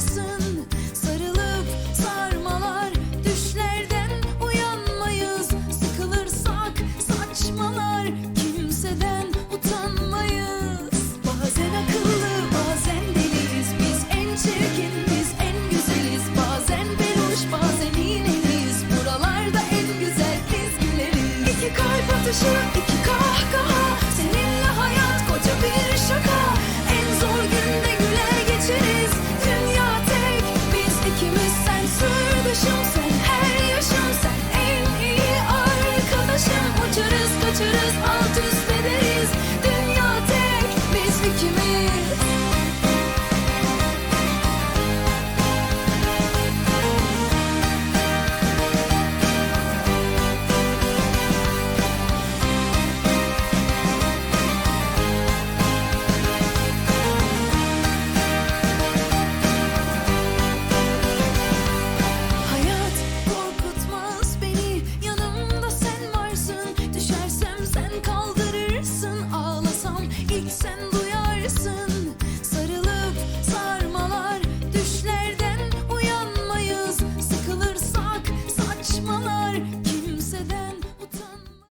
yaşasın sarılıp sarmalar. Düşlerden uyanmayız. Sıkılırsak saçmalar. Kimseden utanmayız. Bazen akıllı bazen deliyiz. Biz en çirkin en güzeliz. Bazen beluş bazen iğneliyiz. Buralarda en güzel güleriz iki kalp atışı sen Sırdaşım sen her yaşım sen. En iyi arkadaşım. Uçarız kaçarız alt üst send